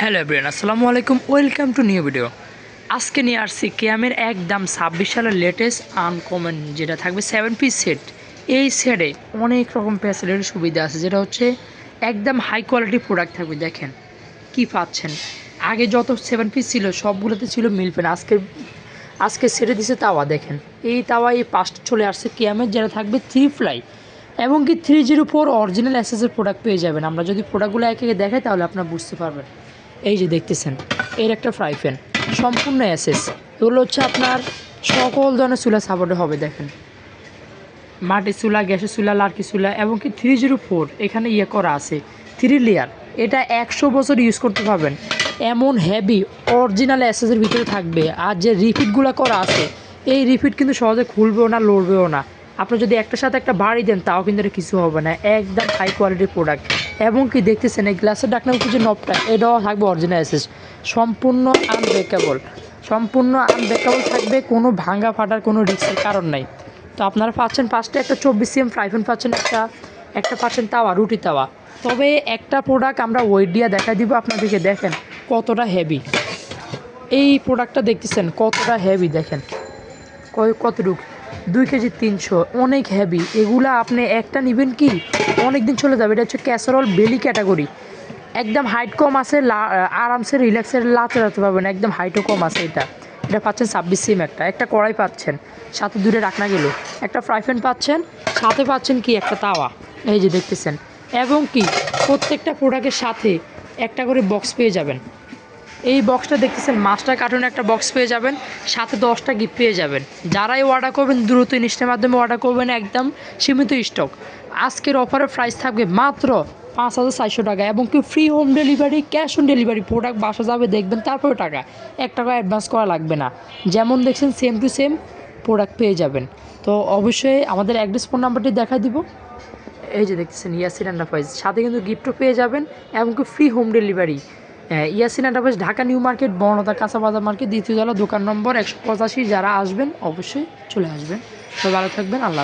Hello everyone আসসালামু আলাইকুম, welcome to new video. আজকে নিয়ে আসছি কেয়ামের একদম ছাব্বিশ সালের লেটেস্ট আনকমন যেটা থাকবে সেভেন পিস সেট এই সেটে অনেক রকম ফ্যাসিলিটির সুবিধা আছে, যেটা হচ্ছে একদম হাই কোয়ালিটি প্রোডাক্ট থাকবে, দেখেন কি পাচ্ছেন। আগে যত সেভেন পিস ছিল, সবগুলোতে ছিল মিল পেন আজকে আজকে সেটে দিছে তাওয়া, দেখেন। এই তাওয়া, এই পাঁচটা চলে আসছে কেয়ামের, যেটা থাকবে থ্রি ফ্লাই এবং কি থ্রি জিরো ফোর অরিজিনাল অ্যাসেসের প্রোডাক্ট পেয়ে যাবেন। আমরা যদি প্রোডাক্টগুলো একে একে দেখাই, তাহলে আপনারা বুঝতে পারবেন। এই যে দেখতেছেন, এর একটা ফ্রাই প্যান সম্পূর্ণ অ্যাসেস এগুলো হচ্ছে আপনার সকল ধরনের চুলা সাপোর্টে হবে, দেখেন। মাটির চুলা, গ্যাসের চুলা, লার্কি চুলা, এবং কি থ্রি জিরো ফোর এখানে ইয়ে করা আছে। থ্রি লেয়ার এটা একশো বছর ইউজ করতে পারবেন। এমন হেভি অরিজিনাল অ্যাসেসের ভিতরে থাকবে। আর যে রিপিটগুলো করা আছে, এই রিপিট কিন্তু সহজে খুলবেও না, লড়বেও না। আপনি যদি একটার সাথে একটা বাড়ি দেন, তাও কিন্তু এটা কিছু হবে না। একদম হাই কোয়ালিটির প্রোডাক্ট এবং কি দেখতেছেন এই গ্লাসের ডাকনার উপর যে নবটা এটাও থাকবে অরিজিনাল অ্যাসেস সম্পূর্ণ আনব্রেকেবল সম্পূর্ণ আনব্রেকেবল থাকবে, কোনো ভাঙা ফাটার কোনো রিস্কের কারণ নাই। তো আপনারা পাচ্ছেন পাঁচটা, একটা চব্বিশ সিএম ফ্রাইফেন পাচ্ছেন একটা একটা পাচ্ছেন তাওয়া, রুটি তাওয়া। তবে একটা প্রোডাক্ট আমরা ওয়েট দিয়ে দেখা দিব, আপনাদেরকে দেখেন কতটা হেভি এই প্রোডাক্টটা দেখতেছেন কতটা হেভি দেখেন। কতটুক? দুই কেজি তিনশো, অনেক হেভি এগুলা আপনি একটা নেবেন কি অনেক দিন চলে যাবে। এটা হচ্ছে ক্যাসারল বেলি ক্যাটাগরি একদম হাইট কম আছে আরামসে রিল্যাক্সের লাচে রাখতে পারবেন একদম হাইটও কম আছে এটা। এটা পাচ্ছেন ছাব্বিশ সিম একটা। একটা কড়াই পাচ্ছেন, সাথে দূরে রাখনা গেল। একটা ফ্রাই প্যান পাচ্ছেন, সাথে পাচ্ছেন কি একটা তাওয়া। এই যে দেখতেছেন। এবং কি, প্রত্যেকটা প্রোডাক্টের সাথে একটা করে বক্স পেয়ে যাবেন। এই বক্সটা দেখতেছেন মাস্টার কার্টুনে একটা বক্স পেয়ে যাবেন, সাথে দশটা গিফট পেয়ে যাবেন। যারাই অর্ডার করবেন, দ্রুত ইনস্টার মাধ্যমে অর্ডার করবেন, একদম সীমিত স্টক আজকের অফারের প্রাইস থাকবে মাত্র পাঁচ হাজার চারশো টাকা এবং কি free home delivery cash on delivery product বাসা যাবে, দেখবেন তারপরে টাকা। এক টাকা অ্যাডভান্স করা লাগবে না। যেমন দেখছেন সেম টু সেম প্রোডাক্ট পেয়ে যাবেন। তো অবশ্যই আমাদের অ্যাড্রেস ফোন নাম্বারটি দেখা দিব। এই যে দেখতেছেন ইয়াসিন এন্টারপ্রাইজ সাথে কিন্তু গিফটও পেয়ে যাবেন এমনকি free home delivery Yasin enterprise Dhaka new market বর্ণতা কাঁচা বাজার মার্কেট, দ্বিতীয় তলা দোকান নম্বর একশো পঁচাশি। যারা আসবেন, অবশ্যই চলে আসবেন। সবাই ভালো থাকবেন, আল্লাহ